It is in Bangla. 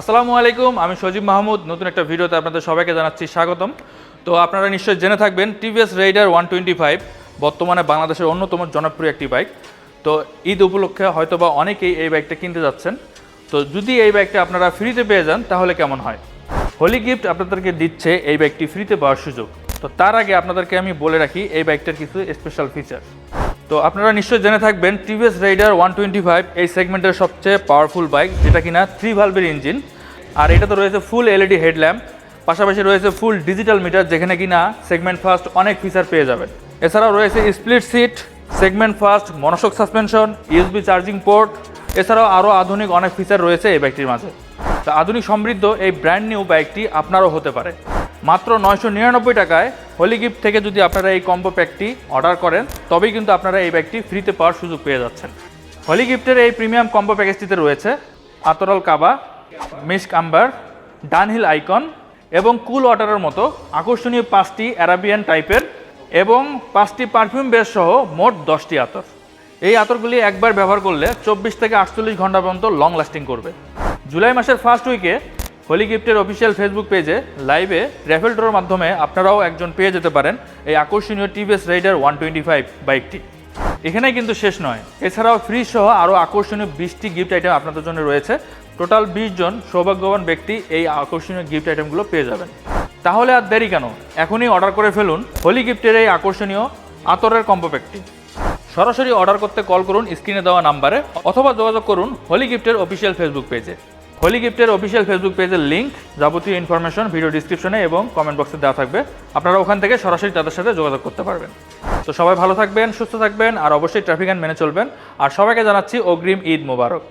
আসসালামু আলাইকুম, আমি সজীব মাহমুদ, নতুন একটা ভিডিওতে আপনাদের সবাইকে জানাচ্ছি স্বাগতম। তো আপনারা নিশ্চয়ই জেনে থাকবেন, TVS Raider one twenty five বর্তমানে বাংলাদেশের অন্যতম জনপ্রিয় একটি বাইক তো ঈদ উপলক্ষে হয়তোবা অনেকেই এই বাইকটা কিনতে যাচ্ছেন। তো যদি এই বাইকটা আপনারা ফ্রিতে পেয়ে যান, তাহলে কেমন হয়? হোলি গিফট আপনাদেরকে দিচ্ছে এই বাইকটি ফ্রিতে পাওয়ার সুযোগ। তো তার আগে আপনাদেরকে আমি বলে রাখি, এই বাইকটার কিছু স্পেশাল ফিচার তো আপনারা নিশ্চয়ই জেনে থাকবেন TVS Raider one twenty five এই সেগমেন্টের সবচেয়ে পাওয়ারফুল বাইক যেটা কিনা থ্রি ভালভের ইঞ্জিন আর এটাতে রয়েছে ফুল এলইডি হেডল্যাম্প পাশাপাশি রয়েছে ফুল ডিজিটাল মিটার যেখানে কিনা সেগমেন্ট ফার্স্ট অনেক ফিচার পেয়ে যাবেন। এছাড়াও রয়েছে split seat segment first monoshock suspension USB charging port এছাড়াও আরও আধুনিক অনেক ফিচার রয়েছে এই বাইকটির মাঝে। তো আধুনিক সমৃদ্ধ এই ব্র্যান্ড নিউ বাইকটি আপনারও হতে পারে। মাত্র নয়শো নিরানব্বই টাকায় হোলি গিফট থেকে যদি আপনারা এই কম্বো প্যাকটি অর্ডার করেন, তবেই কিন্তু আপনারা এই ব্যাগটি ফ্রিতে পাওয়ার সুযোগ পেয়ে যাচ্ছেন। হোলি গিফটের এই প্রিমিয়াম কম্বো প্যাকেজটিতে রয়েছে আতরল কাবা, মিস্ক আম্বার, ডানহিল আইকন এবং কুল ওয়াটারের মতো আকর্ষণীয় পাঁচটি অ্যারাবিয়ান টাইপের এবং পাঁচটি পারফিউম বেস সহ মোট দশটি আতর। এই আতরগুলি একবার ব্যবহার করলে চব্বিশ থেকে আটচল্লিশ ঘণ্টা পর্যন্ত লং লাস্টিং করবে। জুলাই মাসের ফার্স্ট উইকে হোলি গিফটের অফিসিয়াল ফেসবুক পেজে লাইভে র্যাফেল ড্রোর মাধ্যমে আপনারাও একজন পেয়ে যেতে পারেন এই আকর্ষণীয় TVS Raider one twenty five বাইকটি। এখানে কিন্তু শেষ নয়। এছাড়াও ফ্রি সহ আরও আকর্ষণীয় বিশটি গিফট আইটেম আপনাদের জন্য রয়েছে। টোটাল বিশ জন সৌভাগ্যবান ব্যক্তি এই আকর্ষণীয় গিফট আইটেমগুলো পেয়ে যাবেন। তাহলে আর দেরি কেন? এখনই অর্ডার করে ফেলুন হোলি গিফটের এই আকর্ষণীয় আতরের কম্বো প্যাকটি সরাসরি অর্ডার করতে কল করুন স্ক্রিনে দেওয়া নাম্বারে অথবা যোগাযোগ করুন হোলি গিফটের অফিসিয়াল ফেসবুক পেজে। হোলি গিফটের অফিসিয়াল ফেসবুক পেজের লিঙ্ক যাবতীয় ইনফরমেশন, ভিডিও ডিসক্রিপশনে এবং কমেন্ট বক্সে দেওয়া থাকবে। আপনারা ওখান থেকে সরাসরি তাদের সাথে যোগাযোগ করতে পারবেন। তো সবাই ভালো থাকবেন, সুস্থ থাকবেন, আর অবশ্যই ট্রাফিক আইন মেনে চলবেন। আর সবাইকে জানাচ্ছি অগ্রিম ঈদ মোবারক।